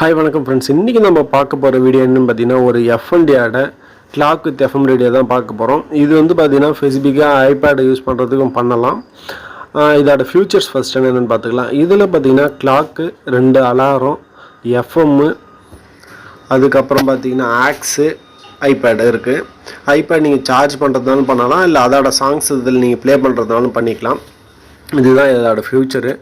Hi வணக்கம் friends இன்றைக்கி நம்ம பார்க்க போகிற வீடியோ என்னென்னு பார்த்தீங்கன்னா ஒரு எஃப்என்டியோட கிளாக் வித் எஃப்எம் ரேடியோ தான் பார்க்க போகிறோம் இது வந்து பார்த்தீங்கன்னா ஃபெசிபிக்காக ஐபேடை யூஸ் பண்ணுறதுக்கும் பண்ணலாம். இதோட ஃபியூச்சர்ஸ் ஃபஸ்ட் என்னென்னு பார்த்துக்கலாம். இதில் பார்த்தீங்கன்னா கிளாக்கு ரெண்டு அலாரம் எஃப்எம்மு அதுக்கப்புறம் பார்த்தீங்கன்னா ஆக்ஸு ஐபேடு இருக்குது ஐபேட் நீங்கள் சார்ஜ் பண்ணுறதுனாலும் பண்ணலாம். இல்லை அதோட சாங்ஸ் இதில் நீங்கள் ப்ளே பண்ணுறதுனாலும் பண்ணிக்கலாம். இதுதான் இதோட ஃப்யூச்சரு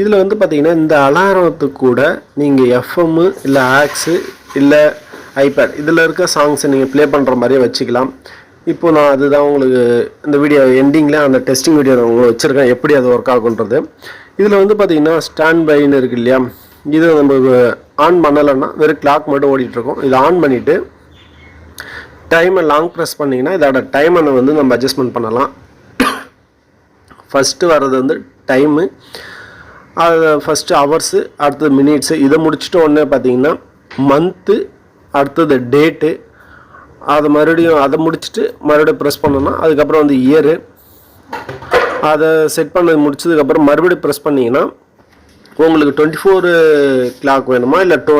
இதில் வந்து பார்த்தீங்கன்னா இந்த அலாரத்துக்கு கூட நீங்கள் எஃப்எம்மு இல்லை ஆக்ஸு இல்லை ஐபேட் இதில் இருக்க சாங்ஸை நீங்கள் ப்ளே பண்ணுற மாதிரியே வச்சுக்கலாம். இப்போ நான் அதுதான் உங்களுக்கு இந்த வீடியோ எண்டிங்கில் அந்த டெஸ்டிங் வீடியோ நான் உங்களுக்கு வச்சுருக்கேன். எப்படி அது ஒர்க் ஆகுன்றது இதில் வந்து பார்த்தீங்கன்னா ஸ்டாண்ட் பைன்னு இருக்கு இல்லையா? இது நம்ம ஆன் பண்ணலைன்னா வெறும் கிளாக் மட்டும் ஓடிட்டுருக்கோம் இதை ஆன் பண்ணிவிட்டு டைமை லாங் ப்ரெஸ் பண்ணிங்கன்னா இதோட டைமை வந்து நம்ம அட்ஜஸ்ட்மெண்ட் பண்ணலாம். ஃபஸ்ட்டு வர்றது வந்து டைமு அது ஃபஸ்ட்டு ஹவர்ஸு அடுத்தது மினிட்ஸு இதை முடிச்சுட்டு உடனே பார்த்தீங்கன்னா மந்த்து அடுத்தது டேட்டு அதை மறுபடியும் அதை முடிச்சுட்டு மறுபடியும் ப்ரெஸ் பண்ணோன்னா அதுக்கப்புறம் வந்து இயரு அதை செட் பண்ணது முடிச்சதுக்கப்புறம் மறுபடியும் ப்ரெஸ் பண்ணிங்கன்னா உங்களுக்கு டுவெண்ட்டி ஃபோரு கிளாக் வேணுமா? இல்லை டோ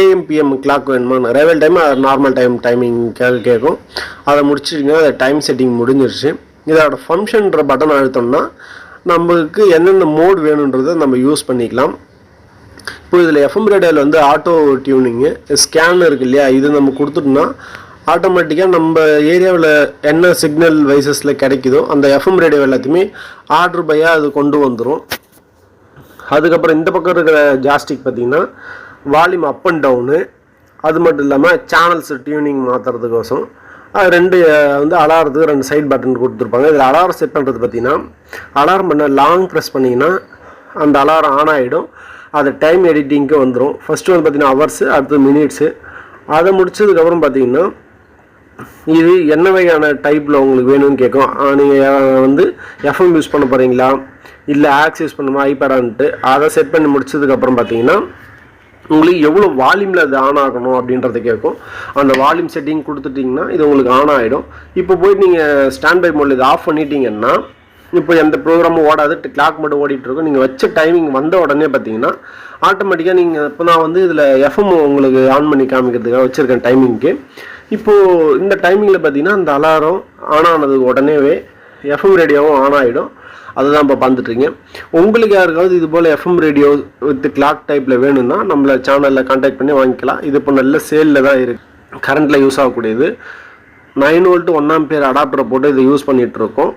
ஏஎம் பிஎம் கிளாக் வேணுமா? ரேவல் டைம் நார்மல் டைம் டைமிங் கேட்கும். அதை முடிச்சிட்டிங்கன்னா அதை டைம் செட்டிங் முடிஞ்சிருச்சு. இதோட ஃபங்க்ஷன்ற பட்டன் அழுத்தோம்னா நம்மளுக்கு என்னென்ன மோட் வேணுன்றதை நம்ம யூஸ் பண்ணிக்கலாம். இப்போ இதில் எஃப்எம் ரேடியோவில் வந்து ஆட்டோ டியூனிங்கு ஸ்கேன் இருக்கு இல்லையா? இது நம்ம கொடுத்துட்டோம்னா ஆட்டோமேட்டிக்காக நம்ம ஏரியாவில் என்ன சிக்னல் வைசஸில் கிடைக்குதோ அந்த எஃப்எம் ரேடியோ எல்லாத்தையுமே ஆர்டர் பையாக அது கொண்டு வந்துடும் அதுக்கப்புறம் இந்த பக்கம் இருக்கிற ஜாஸ்டிக் பார்த்தீங்கன்னா வால்யூம் அப் அண்ட் டவுனு அது மட்டும் இல்லாமல் சேனல்ஸ் டியூனிங் மாற்றுறதுக்கோசம் ரெண்டு வந்து அலாரத்துக்கு ரெண்டு சைட் பட்டன் கொடுத்துருப்பாங்க. இதில் அலாரம் செட் பண்ணுறது பார்த்தீங்கன்னா அலாரம் பண்ண லாங் ப்ரெஸ் பண்ணிங்கன்னா அந்த அலாரம் ஆன் ஆகிடும் அது டைம் எடிட்டிங்க்கு வந்துடும் ஃபஸ்ட்டு வந்து பார்த்தீங்கன்னா ஹவர்ஸு அடுத்தது மினிட்ஸு அதை முடிச்சதுக்கப்புறம் பார்த்தீங்கன்னா இது என்ன வகையான டைப்பில் உங்களுக்கு வேணும்னு கேட்கும். நீங்கள் வந்து எஃப்எம் யூஸ் பண்ண போகிறீங்களா இல்லை ஆக்ஸ் யூஸ் பண்ணுமா? ஐபேடான்ட்டு அதை செட் பண்ணி முடிச்சதுக்கப்புறம் பார்த்தீங்கன்னா உங்களுக்கு எவ்வளோ வால்யூமில் அது ஆன் ஆகணும் அப்படின்றத கேட்கும். அந்த வால்யூம் செட்டிங் கொடுத்துட்டிங்கன்னா இது உங்களுக்கு ஆன் ஆகிடும் இப்போ போய் நீங்கள் ஸ்டாண்ட் பை மோடில் இது ஆஃப் பண்ணிட்டீங்கன்னா இப்போ எந்த ப்ரோக்ராமும் ஓடாது கிளாக் மட்டும் ஓடிட்டுருக்கும் நீங்கள் வச்ச டைமிங் வந்த உடனே பார்த்தீங்கன்னா ஆட்டோமேட்டிக்காக நீங்கள் இப்போ நான் வந்து இதில் எஃப்எம் உங்களுக்கு ஆன் பண்ணி காமிக்கிறதுக்காக வச்சுருக்கேன் டைமிங்க்கு இப்போது இந்த டைமிங்கில் பார்த்தீங்கன்னா அந்த அலாரம் ஆன் ஆனது உடனேவே எஃப்எம் ரேடியோவும் ஆன் ஆகிடும் அதுதான் இப்போ பார்த்துட்ருக்கீங்க உங்களுக்கு யாருக்காவது இது போல் எஃப்எம் ரேடியோ வித் கிளாக் டைப்பில் வேணும்னா நம்மளை சேனலில் கான்டாக்ட் பண்ணி வாங்கிக்கலாம். இது இப்போ நல்ல சேலில் தான் இருக்குது கரண்ட்டில் யூஸ் ஆகக்கூடியது. நைன் வோல்ட்டு ஒன்றாம் பேர் அடாப்டரை போட்டு இதை யூஸ் பண்ணிகிட்ருக்கோம்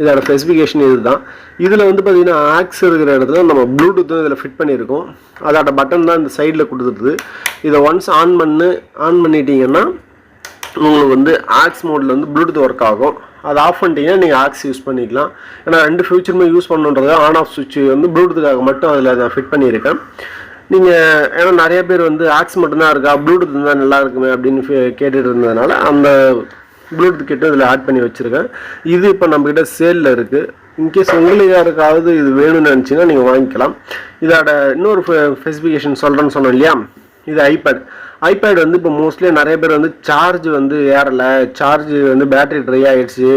இதோட ஸ்பெசிஃபிகேஷன் இதுதான். இதில் வந்து பார்த்திங்கன்னா ஆக்ஸ் இருக்கிற இடத்துல நம்ம ப்ளூடூத்தும் இதில் ஃபிட் பண்ணியிருக்கோம். அதோட பட்டன் தான் இந்த சைடில் கொடுத்துருது இதை ஒன்ஸ் ஆன் பண்ணு ஆன் பண்ணிட்டீங்கன்னா உங்களுக்கு வந்து ஆக்ஸ் மோடில் வந்து ப்ளூடூத் ஒர்க் ஆகும். அதை ஆஃப் பண்ணிட்டீங்கன்னா நீங்கள் ஆக்ஸ் யூஸ் பண்ணிக்கலாம். ஏன்னா ரெண்டு ஃபியூச்சருமே யூஸ் பண்ணுன்றது ஆன் ஆஃப் சுவிட்ச் வந்து ப்ளூடூத்துக்காக மட்டும் அதில் நான் ஃபிட் பண்ணியிருக்கேன். நீங்கள் ஏன்னா நிறைய பேர் வந்து ஆக்ஸ் மட்டும்தான் இருக்கா ப்ளூடூத் இருந்தால் நல்லா இருக்குமே அப்படின்னு கேட்டுட்டு இருந்ததுனால அந்த ப்ளூடூத் கிட்ட இதில் ஆட் பண்ணி வச்சுருக்கேன். இது இப்போ நம்மக்கிட்ட சேலில் இருக்குது இன்கேஸ் உங்களுக்கு யாருக்காவது இது வேணும்னு நினச்சிங்கன்னா நீங்கள் வாங்கிக்கலாம். இதோட இன்னொரு ஸ்பெசிஃபிகேஷன் சொல்கிறேன்னு சொன்னோம் இல்லையா? இது ஐபேட் ஐபேட் வந்து இப்போ மோஸ்ட்லி நிறைய பேர் வந்து சார்ஜ் வந்து ஏறலை சார்ஜ் வந்து பேட்டரி ட்ரை ஆகிடுச்சு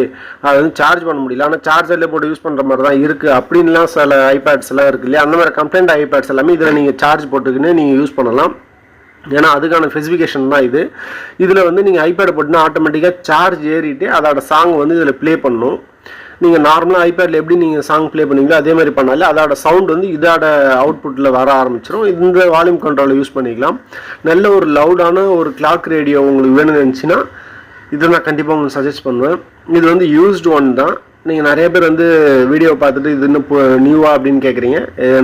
அது வந்து சார்ஜ் பண்ண முடியல. ஆனால் சார்ஜரில் போட்டு யூஸ் பண்ணுற மாதிரி தான் இருக்குது அப்படின்லாம் சில ஐபேட்ஸ் எல்லாம் இருக்கு இல்லையா? அந்த மாதிரி கம்ப்ளைண்ட் ஐபேட்ஸ் எல்லாமே இதில் நீங்கள் சார்ஜ் போட்டுக்கின்னு நீங்கள் யூஸ் பண்ணலாம். ஏன்னா அதுக்கான ஸ்பெசிஃபிகேஷன் தான் இது. இதில் வந்து நீங்கள் ஐபேட் போட்டுனா ஆட்டோமேட்டிக்காக சார்ஜ் ஏறிட்டு அதோட சாங் வந்து இதில் ப்ளே பண்ணும் நீங்கள் நார்மலாக ஐபேடில் எப்படி நீங்கள் சாங் ப்ளே பண்ணுவீங்களோ அதே மாதிரி பண்ணாலே அதோட சவுண்ட் வந்து இதோட அவுட்புட்டில் வர ஆரம்பிச்சிடும் இந்த வால்யூம் கண்ட்ரோலை யூஸ் பண்ணிக்கலாம். நல்ல ஒரு லவுடான ஒரு கிளாக் ரேடியோ உங்களுக்கு வேணும்னு இருந்துச்சுன்னா இதை நான் கண்டிப்பாக உங்களுக்கு சஜஸ்ட் பண்ணுவேன். இது வந்து யூஸ்டு ஒன் தான். நீங்கள் நிறைய பேர் வந்து வீடியோ பார்த்துட்டு இது இன்னும் நியூவா அப்படின்னு கேட்குறீங்க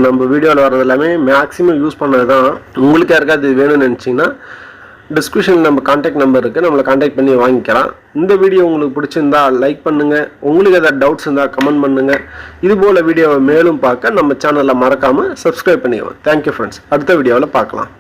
நம்ம வீடியோவில் வர்றது எல்லாமே மேக்ஸிமம் யூஸ் பண்ணது தான் உங்களுக்கு யாருக்காவது இது வேணும்னு நினச்சிங்கன்னா டிஸ்கிரிப்ஷனில் நம்ம காண்டாக்ட் நம்பர் இருக்குது நம்மளை கான்டாக்ட் பண்ணி வாங்கிக்கலாம். இந்த வீடியோ உங்களுக்கு பிடிச்சிருந்தா லைக் பண்ணுங்கள் உங்களுக்கு ஏதாவது டவுட்ஸ் இருந்தால் கமெண்ட் பண்ணுங்கள் இது போல் வீடியோவை மேலும் பார்க்க நம்ம சேனலை மறக்காமல் சப்ஸ்கிரைப் பண்ணிடுவோம் தேங்க்யூ ஃப்ரெண்ட்ஸ் அடுத்த வீடியோவில் பார்க்கலாம்.